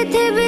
পৃথিবী